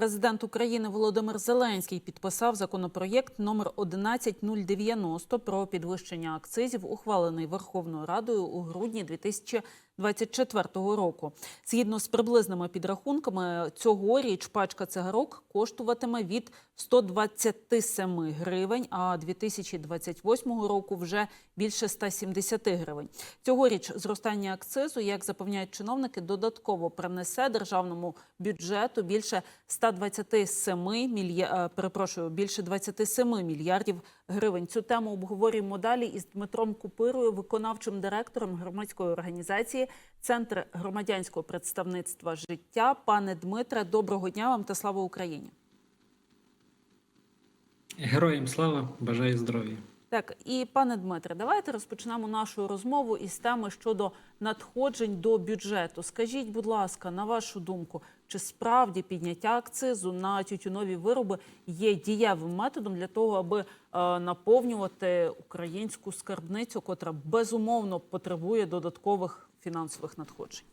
Президент України Володимир Зеленський підписав законопроєкт номер 11090 про підвищення акцизів, ухвалений Верховною Радою у грудні 2024 року. Згідно з приблизними підрахунками, цьогоріч пачка цигарок коштуватиме від 127 гривень, а 2028 року вже більше 170 гривень. Цьогоріч зростання акцизу, як запевняють чиновники, додатково принесе державному бюджету більше 127 мілья... е, перепрошую, більше 27 мільярдів гривень. Цю тему обговорюємо далі із Дмитром Купирою, виконавчим директором громадської організації Центр громадянського представництва життя. Пане Дмитре, доброго дня вам та слава Україні. Героям слава, бажаю здоров'я. Так, і пане Дмитре, давайте розпочнемо нашу розмову із теми щодо надходжень до бюджету. Скажіть, будь ласка, на вашу думку, чи справді підняття акцизу на тютюнові вироби є дієвим методом для того, аби е, наповнювати українську скарбницю, котра безумовно потребує додаткових фінансових надходжень?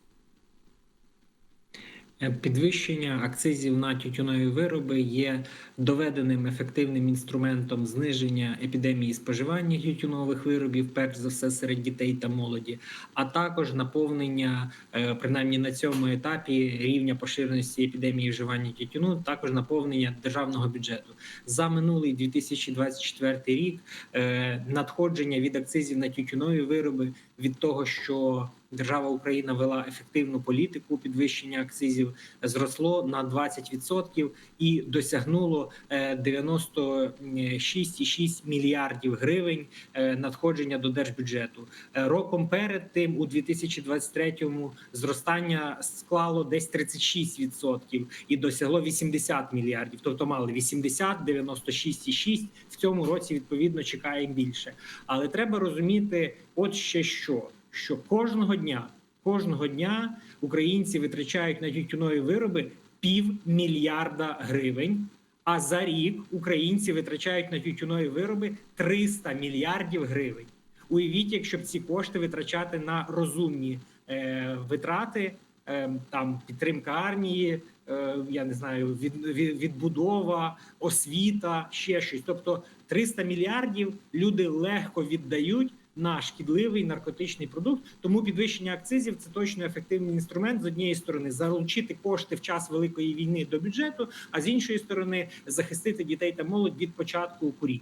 Е, Підвищення акцизів на тютюнові вироби є доведеним ефективним інструментом зниження епідемії споживання тютюнових виробів, перш за все серед дітей та молоді, а також наповнення, е, принаймні на цьому етапі рівня поширеності епідемії вживання тютюну, також наповнення державного бюджету за минулий 2024 рік. е, Надходження від акцизів на тютюнові вироби від того, що держава Україна вела ефективну політику підвищення акцизів, зросло на 20% і досягнуло е, 96,6 мільярдів гривень е, надходження до держбюджету. Е, Роком перед тим, у 2023-му, зростання склало десь 36% і досягло 80 мільярдів. Тобто мали 80, 96,6. В цьому році відповідно чекаємо більше. Але треба розуміти, от ще що що кожного дня, кожного дня українці витрачають на тютюнові вироби півмільярда гривень. А за рік українці витрачають на тютюнові вироби 300 мільярдів гривень. Уявіть, якщо б ці кошти витрачати на розумні е, витрати, е, там підтримка армії, е, я не знаю, від, від, відбудова, освіта, ще щось. Тобто 300 мільярдів люди легко віддають на шкідливий наркотичний продукт. Тому підвищення акцизів це точно ефективний інструмент з однієї сторони залучити кошти в час великої війни до бюджету, а з іншої сторони захистити дітей та молодь від початку куріння.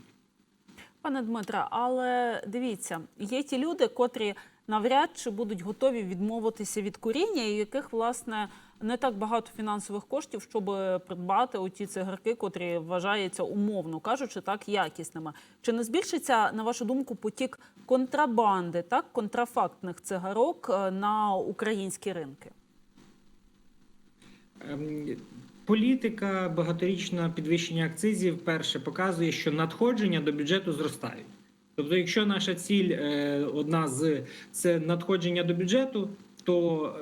Пане Дмитре, але дивіться, є ті люди, котрі навряд чи будуть готові відмовитися від куріння, і яких власне не так багато фінансових коштів, щоб придбати оті цигарки, котрі вважаються умовно кажучи, так якісними. Чи не збільшиться на вашу думку потік контрабанди, так контрафактних цигарок е, на українські ринки? Ем, Політика багаторічна підвищення акцизів перше показує, що надходження до бюджету зростають. Тобто, якщо наша ціль е, одна з це надходження до бюджету, то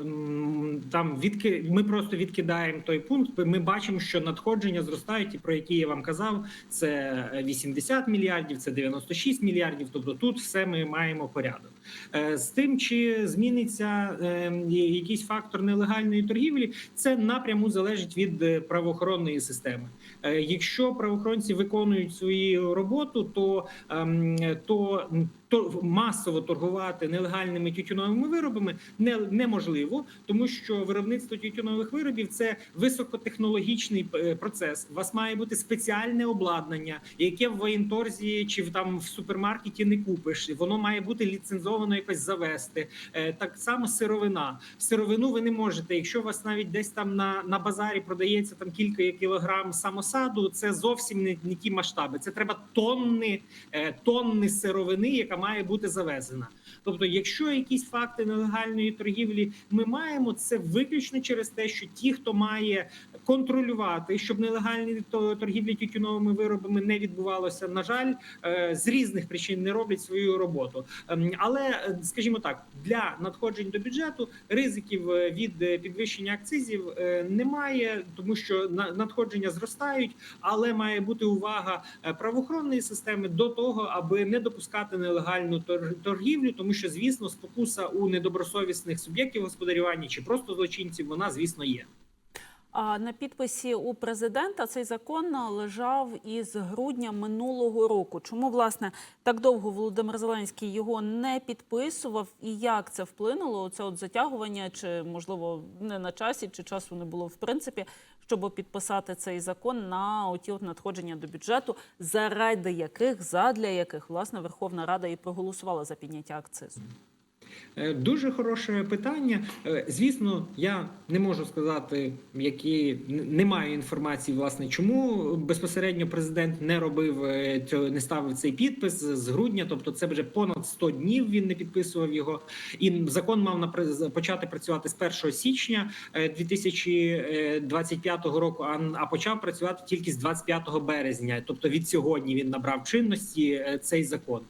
там відки ми просто відкидаємо той пункт. Ми бачимо, що надходження зростають, і про які я вам казав, це 80 мільярдів, це 96 мільярдів. Тобто тут все ми маємо порядок. Е, З тим, чи зміниться е, якийсь фактор нелегальної торгівлі, це напряму залежить від е, правоохоронної системи. Е, Якщо правоохоронці виконують свою роботу, ем, то то масово торгувати нелегальними тютюновими виробами не, неможливо, тому що виробництво тютюнових виробів це високотехнологічний е, процес. У вас має бути спеціальне обладнання, яке в воєнторзі чи в там в супермаркеті не купиш. Воно має бути ліцензовано якось завести. Е, Так само сировина. Сировину ви не можете. Якщо у вас навіть десь там на, на базарі продається там кілька кілограм самосаду, це зовсім не, не ті масштаби. Це треба тонни, е, тонни сировини, яка має бути завезена. Тобто, якщо якісь факти нелегальної торгівлі ми маємо, це виключно через те, що ті, хто має контролювати, щоб нелегальні торгівлі тютюновими виробами не відбувалося, на жаль, е, з різних причин не роблять свою роботу. Ем, Але, е, скажімо так, для надходжень до бюджету ризиків е, від підвищення акцизів немає, тому що на- надходження зростають, але має бути увага правоохоронної системи до того, аби не допускати нелегальну тор- торгівлю, тому що, звісно, спокуса у недобросовісних суб'єктів господарювання чи просто злочинців вона, звісно, є. А на підписі у президента цей закон лежав із грудня минулого року. Чому власне так довго Володимир Зеленський його не підписував, і як це вплинуло? Це от затягування, чи можливо не на часі, чи часу не було в принципі, щоб підписати цей закон на оті от надходження до бюджету, заради яких задля яких власне Верховна Рада і проголосувала за підняття акцизу. Е, Дуже хороше питання. Е, Звісно, я не можу сказати, які не маю інформації, власне, чому безпосередньо президент не робив е, цього, не ставив цей підпис з грудня. Тобто, це вже понад 100 днів він не підписував його. І закон мав напри- почати працювати з 1 січня е, 2025 року, а, почав працювати тільки з 25 березня. Тобто від сьогодні він набрав чинності цей закон.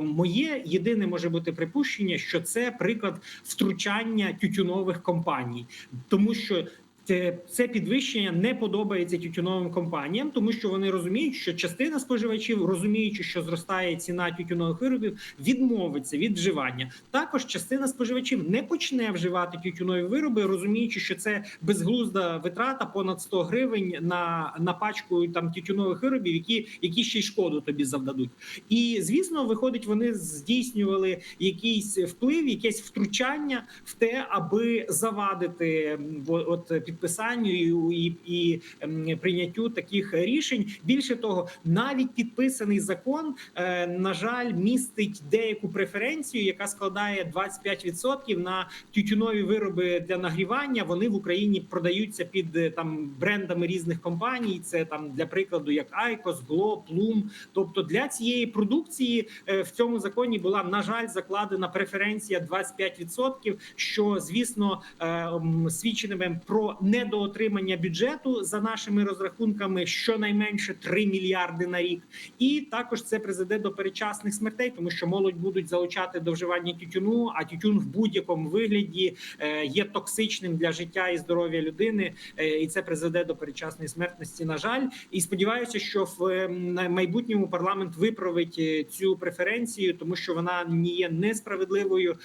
Моє єдине може бути припущення, що це приклад втручання тютюнових компаній, тому що. Це, підвищення не подобається тютюновим компаніям, тому що вони розуміють, що частина споживачів, розуміючи, що зростає ціна тютюнових виробів, відмовиться від вживання. Також частина споживачів не почне вживати тютюнові вироби, розуміючи, що це безглузда витрата понад 100 гривень на, на пачку там тютюнових виробів, які, які ще й шкоду тобі завдадуть. І звісно, виходить, вони здійснювали якийсь вплив, якесь втручання в те, аби завадити от підписанню і, і, і ем, прийняттю таких рішень. Більше того, навіть підписаний закон, е, на жаль, містить деяку преференцію, яка складає 25% на тютюнові вироби для нагрівання. Вони в Україні продаються під е, там брендами різних компаній. Це там для прикладу, як Айкос, Гло, Плум. Тобто для цієї продукції е, в цьому законі була на жаль закладена преференція 25%, що звісно м, свідчитиме про недоотримання бюджету за нашими розрахунками щонайменше 3 мільярди на рік. І також це призведе до перечасних смертей, тому що молодь будуть залучати до вживання тютюну, а тютюн в будь-якому вигляді е, є токсичним для життя і здоров'я людини, е, і це призведе до перечасної смертності. На жаль, і сподіваюся, що в е, майбутньому парламент виправить цю преференцію, тому що вона не є несправедливою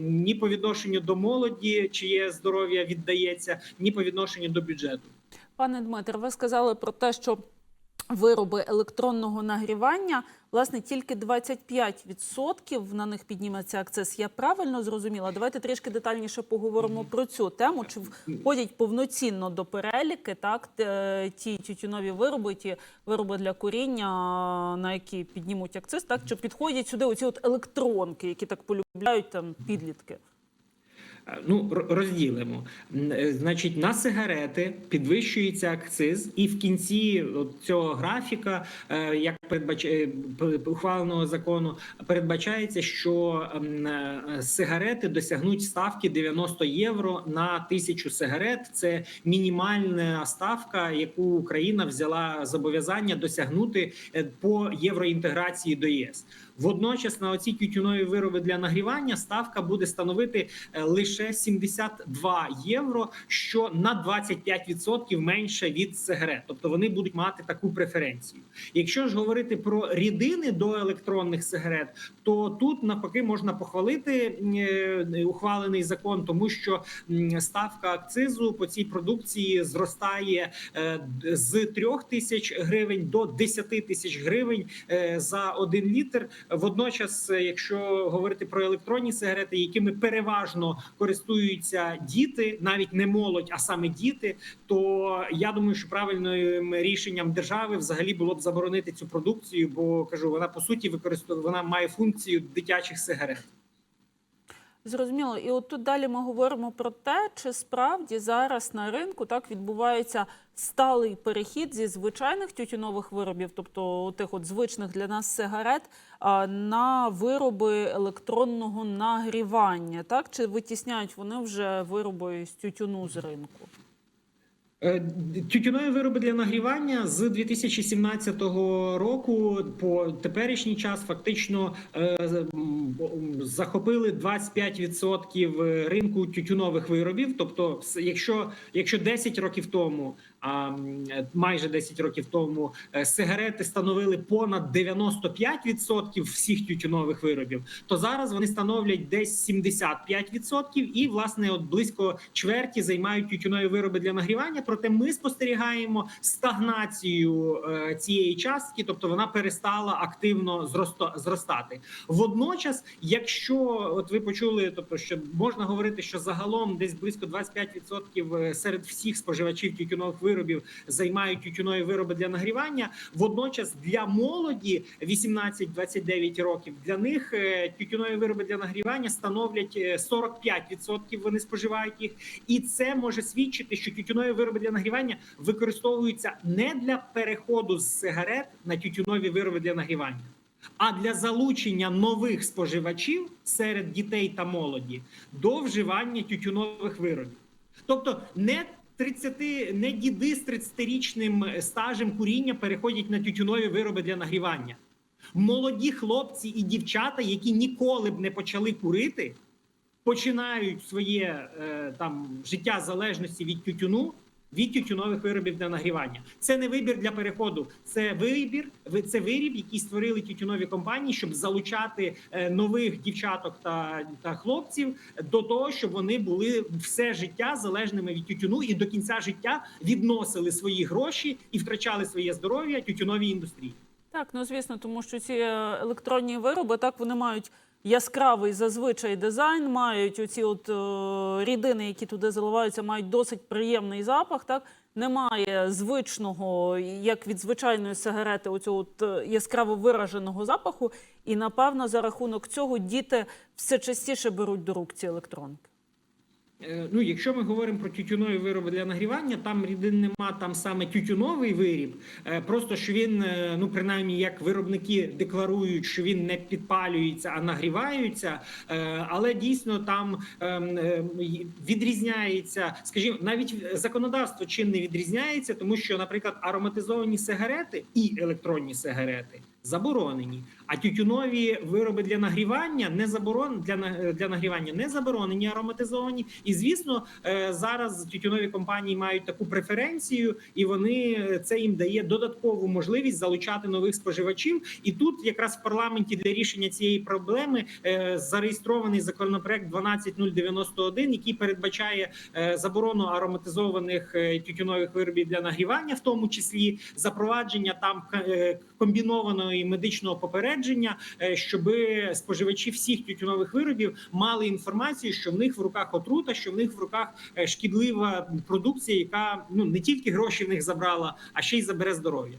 ні по відношенню до молоді, чиє здоров'я віддається, ні по відношенню до бюджету. Пане Дмитре, ви сказали про те, що вироби електронного нагрівання, власне, тільки 25% на них підніметься акциз. Я правильно зрозуміла? Давайте трішки детальніше поговоримо про цю тему. Чи входять повноцінно до переліки так ті тютюнові вироби, ті вироби для куріння, на які піднімуть акциз, так чи підходять сюди оці от електронки, які так полюбляють там підлітки? Е, Ну, розділимо. Е, Значить, на сигарети підвищується акциз, і в кінці цього графіка, е, як передбачає ухваленого закону, передбачається, що е, сигарети досягнуть ставки 90 євро на тисячу сигарет. Це мінімальна ставка, яку Україна взяла зобов'язання досягнути е, по євроінтеграції до ЄС. Водночас на оці тютюнові вироби для нагрівання ставка буде становити е, лише 72 євро, що на 25% менше від сигарет. Тобто вони будуть мати таку преференцію. Якщо ж говорити про рідини до електронних сигарет, то тут навпаки можна похвалити е, ухвалений закон, тому що ставка акцизу по цій продукції зростає е, з 3 тисяч гривень до 10 тисяч гривень за один літр. Водночас, е, якщо говорити про електронні сигарети, якими переважно користуються діти, навіть не молодь, а саме діти, то я думаю, що правильним рішенням держави взагалі було б заборонити цю продукцію, бо кажу, вона по суті використовує, вона має функцію дитячих сигарет. Зрозуміло, і от тут далі ми говоримо про те, чи справді зараз на ринку так відбувається сталий перехід зі звичайних тютюнових виробів, тобто тих от звичних для нас сигарет, на вироби електронного нагрівання. Так чи витісняють вони вже вироби з тютюну з ринку? Е, Тютюнові вироби для нагрівання з 2017 року по теперішній час фактично е, захопили 25% ринку тютюнових виробів. Тобто, якщо, якщо 10 років тому майже 10 років тому е, сигарети становили понад 95% всіх тютюнових виробів, то зараз вони становлять десь 75% і власне от близько чверті займають тютюнові вироби для нагрівання. Проте ми спостерігаємо стагнацію е, цієї частки, тобто вона перестала активно зростати. Водночас, якщо от ви почули, тобто що можна говорити, що загалом десь близько 25% серед всіх споживачів тютюнових виробів займають тютюнові вироби для нагрівання. Водночас для молоді 18-29 років для них е, тютюнові вироби для нагрівання становлять е, 45% Вони споживають їх, і це може свідчити, що тютюнові вироби для нагрівання використовуються не для переходу з сигарет на тютюнові вироби для нагрівання. А для залучення нових споживачів серед дітей та молоді до вживання тютюнових виробів, тобто не 30, не діди з 30-річним стажем куріння переходять на тютюнові вироби для нагрівання. Молоді хлопці і дівчата, які ніколи б не почали курити, починають своє е, там життя залежності від тютюну. Від тютюнових виробів для нагрівання це не вибір для переходу, це вибір. ви- це виріб, який створили тютюнові компанії, щоб залучати е, нових дівчаток та, та хлопців до того, щоб вони були все життя залежними від тютюну і до кінця життя відносили свої гроші і втрачали своє здоров'я тютюновій індустрії. Так, ну звісно, тому що ці е, електронні вироби так вони мають яскравий зазвичай дизайн, мають оці от е, рідини, які туди заливаються, мають досить приємний запах. Так немає звичного, як від звичайної сигарети, оцього от е, яскраво вираженого запаху. І напевно за рахунок цього діти все частіше беруть до рук ці електронки. Е, Ну, якщо ми говоримо про тютюнові вироби для нагрівання, там рідин нема, там саме тютюновий виріб. Е, Просто що він, е, ну принаймні, як виробники декларують, що він не підпалюється, а нагріваються. Е, Але дійсно там ем, відрізняється, скажімо, навіть законодавство чинне відрізняється, тому що, наприклад, ароматизовані сигарети і електронні сигарети. Заборонені, а тютюнові вироби для нагрівання не заборон для для нагрівання не заборонені, ароматизовані. І звісно, е, зараз тютюнові компанії мають таку преференцію, і вони е, це їм дає додаткову можливість залучати нових споживачів. І тут якраз в парламенті для рішення цієї проблеми е, зареєстрований законопроект 12091, який передбачає е, заборону ароматизованих е, тютюнових виробів для нагрівання, в тому числі запровадження там комбінованої медичного попередження, е, щоб споживачі всіх тютюнових виробів мали інформацію, що в них в руках отрута, що в них в руках е, шкідлива продукція, яка ну не тільки гроші в них забрала, а ще й забере здоров'я.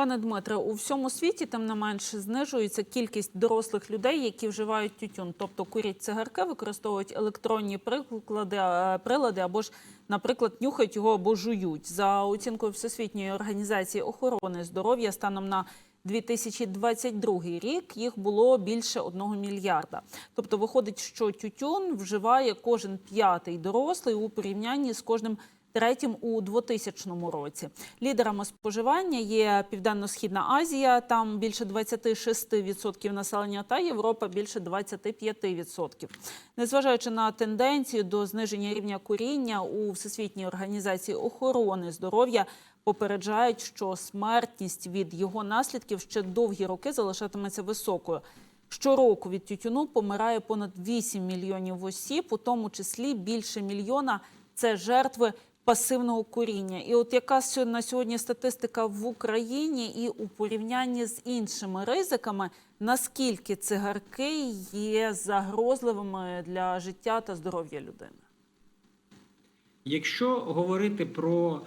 Пане Дмитре, у всьому світі тим не менше знижується кількість дорослих людей, які вживають тютюн, тобто курять цигарки, використовують електронні приклади, е, прилади або ж, наприклад, нюхають його або жують. За оцінкою Всесвітньої організації охорони здоров'я станом на 2022 рік їх було більше одного мільярда. Тобто виходить, що тютюн вживає кожен п'ятий дорослий у порівнянні з кожним третім у 2000 році. Лідерами споживання є Південно-Східна Азія, там більше 26% населення, та Європа більше 25%. Незважаючи на тенденцію до зниження рівня куріння у Всесвітній організації охорони здоров'я попереджають, що смертність від його наслідків ще довгі роки залишатиметься високою. Щороку від тютюну помирає понад 8 мільйонів осіб, у тому числі більше мільйона це жертви пасивного куріння. І от яка на сьогодні статистика в Україні і у порівнянні з іншими ризиками, наскільки цигарки є загрозливими для життя та здоров'я людини? Якщо говорити про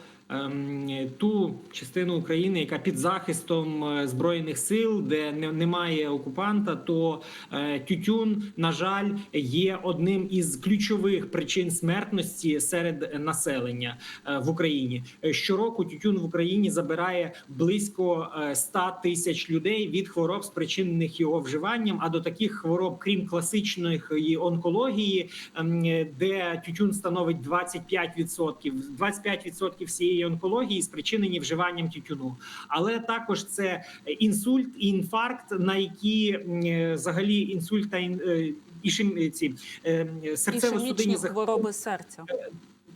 ту частину України, яка під захистом е, збройних сил, де немає окупанта, то е, тютюн, на жаль, є одним із ключових причин смертності серед населення е, в Україні. Щороку тютюн в Україні забирає близько е, 100 тисяч людей від хвороб, спричинених його вживанням. А до таких хвороб, крім класичної онкології, ем, де тютюн становить 25%. 25% всієї онкології спричинені вживанням тютюну. Але також це інсульт і інфаркт, на які е, взагалі інсульт та ін- е, ці е, серцево-судинні захвороби хвороби серця.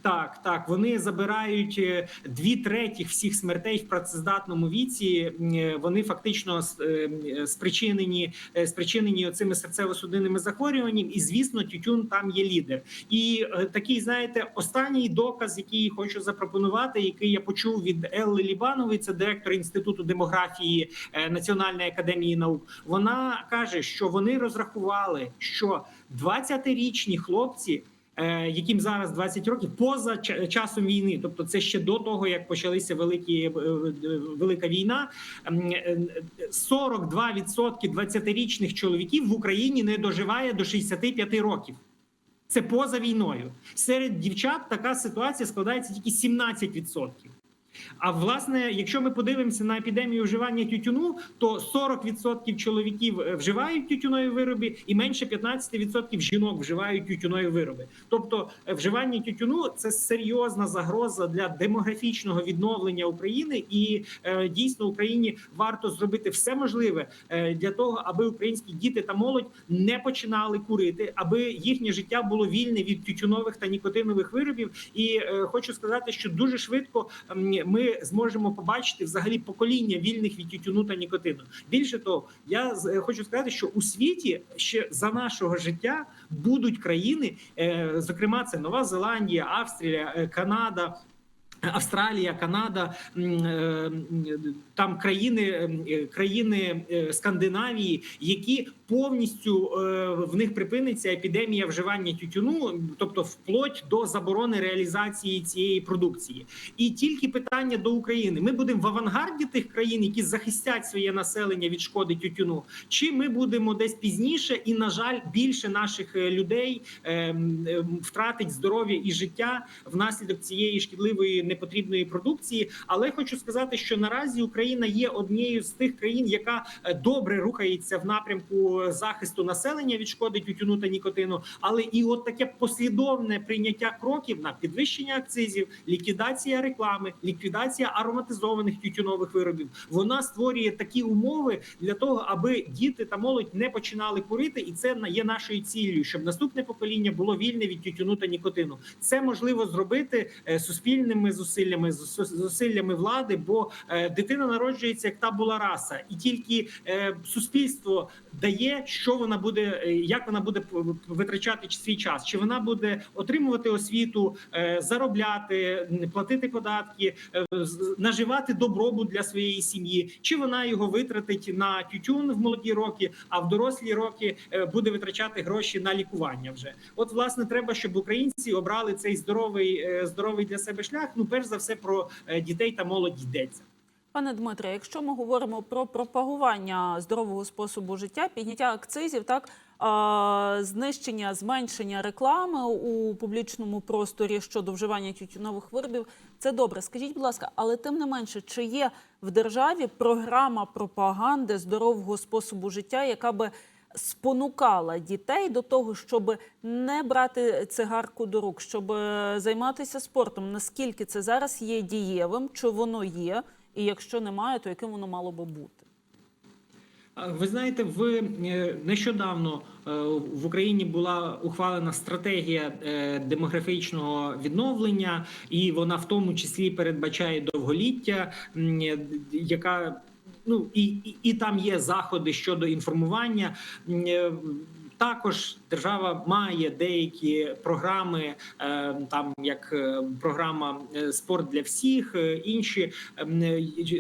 Так, так, вони забирають е, дві треті всіх смертей в працездатному віці. Е, Вони фактично е, спричинені, спричинені цими серцево-судинними захворюваннями. І звісно, тютюн там є лідер. І такий, знаєте, останній доказ, який хочу запропонувати, який я почув від Елли Лібанової, це директор інституту демографії Національної академії наук. Вона каже, що вони розрахували, що 20-річні хлопці. Е, Яким зараз 20 років поза часом війни, тобто це ще до того, як почалися великі е, е, велика війна. ем, е, 42% 20-річних чоловіків в Україні не доживає до 65 років. Це поза війною. Серед дівчат така ситуація складається тільки 17%. А власне, якщо ми подивимося на епідемію вживання тютюну, то 40% чоловіків е, вживають тютюнові вироби, і менше 15% жінок вживають тютюнові вироби. Тобто, е, вживання тютюну це серйозна загроза для демографічного відновлення України, і е, дійсно Україні варто зробити все можливе е, для того, аби українські діти та молодь не починали курити, аби їхнє життя було вільне від тютюнових та нікотинових виробів. І е, хочу сказати, що дуже швидко м, ми зможемо побачити взагалі покоління вільних від тютюну та нікотину. Більше того, я е, хочу сказати, що у світі ще за нашого життя будуть країни, е, зокрема, це Нова Зеландія, Австрія, е, Канада. Австралія, Канада, там країни, е, країни е, Скандинавії, які повністю е, в них припиниться епідемія вживання тютюну, тобто вплоть до заборони реалізації цієї продукції. І тільки питання до України: ми будемо в авангарді тих країн, які захистять своє населення від шкоди тютюну, чи ми будемо десь пізніше, і на жаль, більше наших людей ем, ем, втратить здоров'я і життя внаслідок цієї шкідливої непотрібної продукції. Але хочу сказати, що наразі Україна є однією з тих країн, яка е, добре рухається в напрямку захисту населення від шкоди тютюну та нікотину. Але і от таке послідовне прийняття кроків на підвищення акцизів, ліквідація реклами, ліквідація ароматизованих тютюнових виробів. Вона створює такі умови для того, аби діти та молодь не починали курити, і це на- є нашою ціллю, щоб наступне покоління було вільне від тютюну та нікотину. Це можливо зробити е, суспільними зусиллями, зус- зусиллями влади, бо е, дитина народжується як та була раса, і тільки е, суспільство дає, що вона буде, е, як вона буде витрачати свій час, чи вона буде отримувати освіту, е, заробляти, платити податки, е, наживати добробут для своєї сім'ї, чи вона його витратить на тютюн в молоді роки, а в дорослі роки е, буде витрачати гроші на лікування. Вже от власне треба, щоб українці обрали цей здоровий, е, здоровий для себе шлях. Ну, перш за все, про е, дітей та молодь йдеться. Пане Дмитре, якщо ми говоримо про пропагування здорового способу життя, підняття акцизів, так знищення, зменшення реклами у публічному просторі щодо вживання тютюнових виробів, це добре. Скажіть, будь ласка, але тим не менше, чи є в державі програма пропаганди здорового способу життя, яка би спонукала дітей до того, щоб не брати цигарку до рук, щоб е, займатися спортом? Наскільки це зараз є дієвим? Чи воно є? І якщо немає, то яким воно мало би бути? Ви знаєте, в е, нещодавно е, в Україні була ухвалена стратегія е, демографічного відновлення, і вона в тому числі передбачає довголіття, яка ну і, і, і там є заходи щодо інформування. Також держава має деякі програми, е, там як е, програма е, спорт для всіх, інші ем,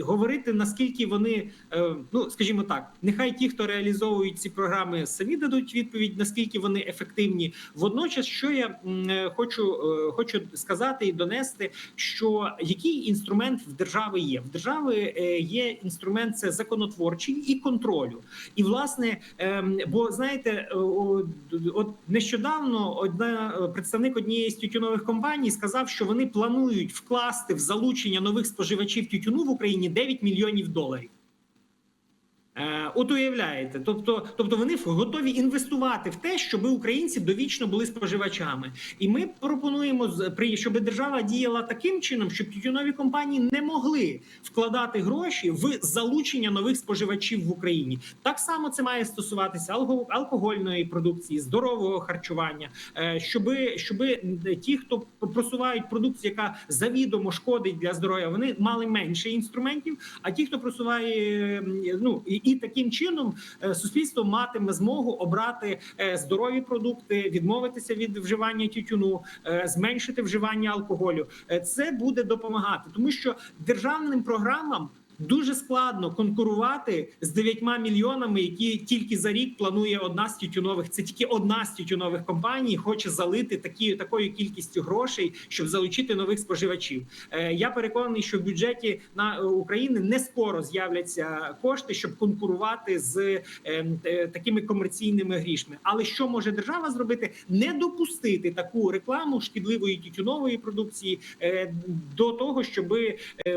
говорити наскільки вони, ну скажімо так, нехай ті, хто реалізовують ці програми, самі дадуть відповідь, наскільки вони ефективні. Водночас, що я хочу, хочу сказати і донести, що який інструмент в держави є? В держави є інструмент це законотворчий і контролю. І власне, ем, бо знаєте, от нещодавно одна представник однієї з тютюнових компаній сказав, що вони планують вкласти в залучення нових споживачів тютюну в Україні 9 мільйонів доларів. Е, От уявляєте, тобто, тобто вони готові інвестувати в те, щоб українці довічно були споживачами. І ми пропонуємо щоб держава діяла таким чином, щоб тютюнові компанії не могли вкладати гроші в залучення нових споживачів в Україні. Так само це має стосуватися алкогольної продукції, здорового харчування, е, щоби, щоби ті, хто просувають продукцію, яка завідомо шкодить для здоров'я, вони мали менше інструментів. А ті, хто просуває ну і, таким чином е, суспільство матиме змогу обрати е, здорові продукти, відмовитися від вживання тютюну, е, зменшити вживання алкоголю. Це буде допомагати, тому що державним програмам. Дуже складно конкурувати з 9 мільйонами, які тільки за рік планує одна з тютюнових. Це тільки одна з тютюнових компаній хоче залити такі такою кількістю грошей, щоб залучити нових споживачів. Е, Я переконаний, що в бюджеті на е, України не скоро з'являться кошти, щоб конкурувати з е, е, такими комерційними грішми. Але що може держава зробити? Не допустити таку рекламу шкідливої тютюнової продукції е, до того, щоб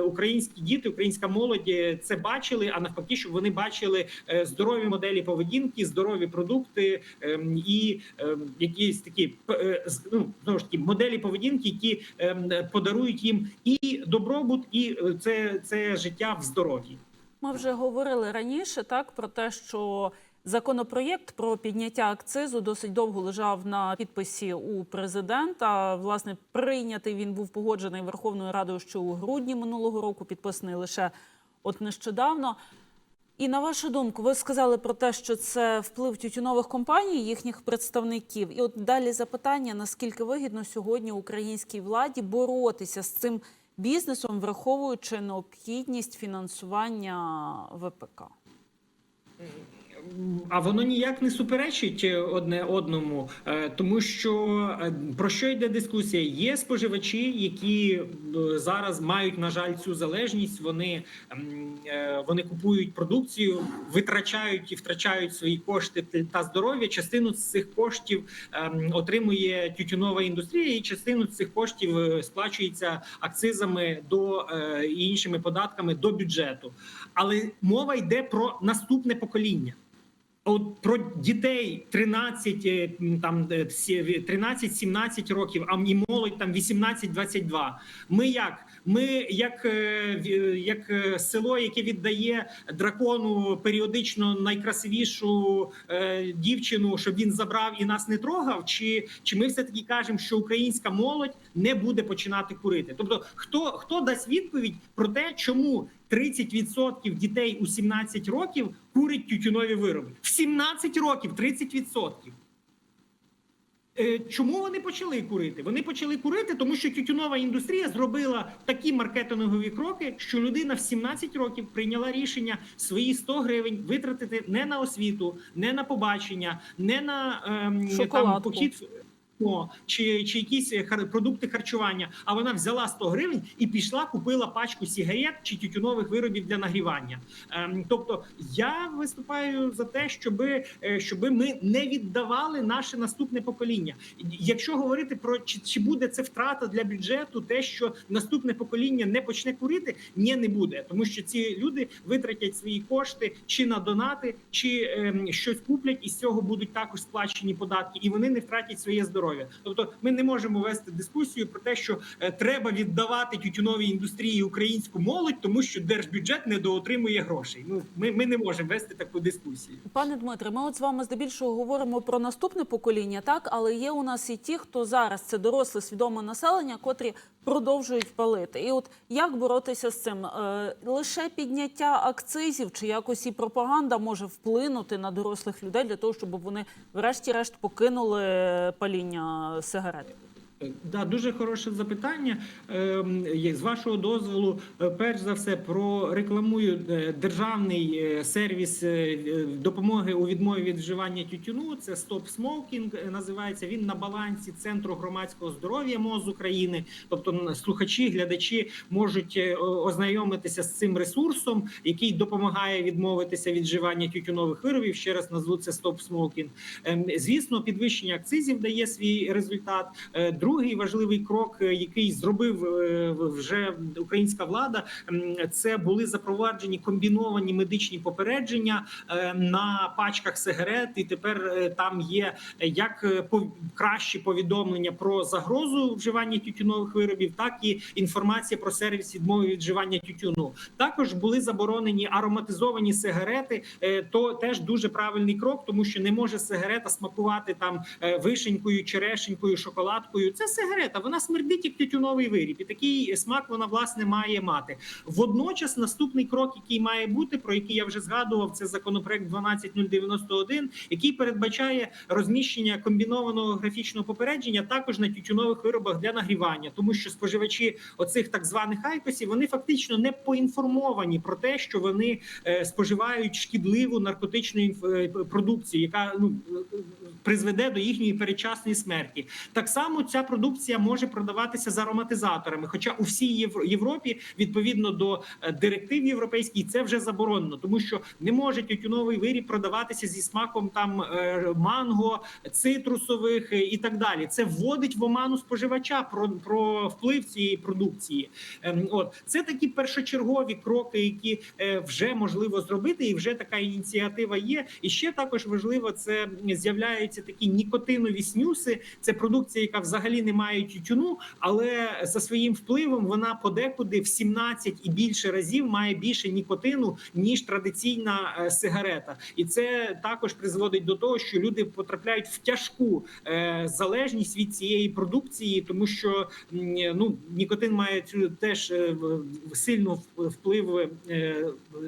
українські діти, українська молодь е, це бачили. А навпаки, щоб вони бачили е, здорові моделі поведінки, здорові продукти ем, і ем, якісь такі е, ну, знову ж таки моделі поведінки, які ем, подарують їм і добробут, і е, це, це життя в здоров'ї. Ми вже говорили раніше так про те, що законопроєкт про підняття акцизу досить довго лежав на підписі у президента. Власне, прийнятий він був погоджений Верховною Радою ще у грудні минулого року, підписаний лише от нещодавно. І на вашу думку, ви сказали про те, що це вплив тютюнових компаній, їхніх представників. І от далі запитання: наскільки вигідно сьогодні українській владі боротися з цим бізнесом, враховуючи необхідність фінансування ВПК? А воно ніяк не суперечить е, одне одному, е, тому що е, про що йде дискусія? Є споживачі, які зараз мають на жаль цю залежність. Вони, вони купують продукцію, витрачають і втрачають свої кошти та здоров'я. Частину з цих коштів ем, отримує тютюнова індустрія, і частину з цих коштів сплачується акцизами до іншими податками до бюджету. Але мова йде про наступне покоління. От про дітей 13, е, там е, всі- 13-17 років, а і молодь там 18-22. Ми як? Ми як, е, як е, село, яке віддає дракону періодично найкрасивішу е, дівчину, щоб він забрав і нас не трогав? Чи, чи ми все таки кажемо, що українська молодь не буде починати курити? Тобто, хто, хто дасть відповідь про те, чому 30% дітей у 17 років курять тютюнові вироби. В 17 років 30%. Е, Чому вони почали курити? Вони почали курити, тому що тютюнова індустрія зробила такі маркетингові кроки, що людина в 17 років прийняла рішення свої 100 гривень витратити не на освіту, не на побачення, не на ем, там похід чи, чи якісь е, продукти харчування. А вона взяла 100 гривень і пішла, купила пачку сігарет чи тютюнових виробів для нагрівання. Ем, тобто я виступаю за те, щоб, щоб ми не віддавали наше наступне покоління. Якщо говорити про чи, чи буде це втрата для бюджету, те, що наступне покоління не почне курити, ні, не буде, тому що ці люди витратять свої кошти чи на донати, чи ем, щось куплять, і з цього будуть також сплачені податки, і вони не втратять своє здоров'я. Тобто, ми не можемо вести дискусію про те, що е, треба віддавати тютюновій індустрії українську молодь, тому що держбюджет недоотримує грошей. Ну ми, ми не можемо вести таку дискусію. Пане Дмитре, ми от з вами здебільшого говоримо про наступне покоління, так але є у нас і ті, хто зараз це доросле свідоме населення, котрі продовжують палити. І от як боротися з цим? Е, лише підняття акцизів чи якось і пропаганда може вплинути на дорослих людей для того, щоб вони, врешті-решт, покинули паління сигарет? Е, Да, дуже хороше запитання. Ем, З вашого дозволу, е, перш за все, прорекламую е, державний сервіс допомоги у відмові від вживання тютюну. Це Stop Smoking називається. Він на балансі Центру громадського здоров'я МОЗ України. Тобто слухачі, глядачі можуть ознайомитися з цим ресурсом, який допомагає відмовитися від вживання тютюнових виробів. Ще раз назву це Stop Smoking. Ем, Звісно, підвищення акцизів дає свій результат. Другий важливий крок, е, який зробив е, вже українська влада, це були запроваджені комбіновані медичні попередження е, на пачках сигарет, і тепер там є як кращі повідомлення про загрозу вживання тютюнових виробів, так і інформація про сервіс відмови від вживання тютюну. Також були заборонені ароматизовані сигарети. То теж дуже правильний крок, тому що не може сигарета смакувати там вишенькою, черешенькою, шоколадкою. Це сигарета, вона смердить як тютюновий виріб, і такий смак вона власне має мати. Водночас, наступний крок, який має бути, про який я вже згадував, це законопроект 12091, який передбачає розміщення комбінованого графічного попередження також на тютюнових виробах для нагрівання, тому що споживачі оцих так званих айкосів вони фактично не поінформовані про те, що вони е, споживають шкідливу наркотичну е, продукцію, яка ну призведе до їхньої передчасної смерті. Так само ця продукція може продаватися з ароматизаторами. Хоча у всій Євро- Європі, відповідно до е, директив європейських, це вже заборонено, тому що не може тютюновий виріб продаватися зі смаком там е, манго, цитрусових е, і так далі. Це вводить в оману споживача про, про вплив цієї продукції. Ем, От це такі першочергові кроки, які вже можливо зробити, і вже така ініціатива є. І ще також важливо це з'являються такі нікотинові снюси. Це продукція, яка взагалі не має тютюну, але за своїм впливом вона подекуди в 17 і більше разів має більше нікотину ніж традиційна е, сигарета, і це також призводить до того, що люди потрапляють в тяжку е, залежність від цієї продукції, тому що ну нікотин має цю теж е, сильно вплив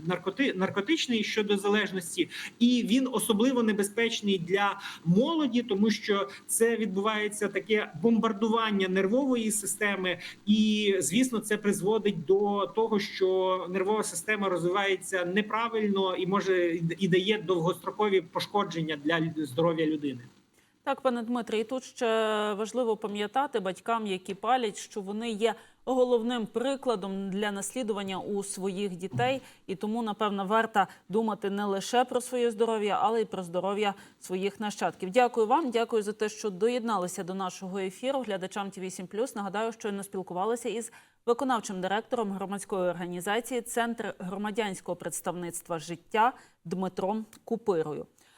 наркоти наркотичний щодо залежності, і він особливо небезпечний для молоді, тому що це відбувається таке бомбардування нервової системи, і звісно, це призводить до того, що нервова система розвивається неправильно і може і дає довгострокові пошкодження для здоров'я людини. Так, пане Дмитре, і тут ще важливо пам'ятати батькам, які палять, що вони є головним прикладом для наслідування у своїх дітей, і тому, напевно, варто думати не лише про своє здоров'я, але й про здоров'я своїх нащадків. Дякую вам, дякую за те, що доєдналися до нашого ефіру. Глядачам ТВ 7+. Нагадаю, що не спілкувалися із виконавчим директором громадської організації Центр громадянського представництва життя Дмитром Купирою.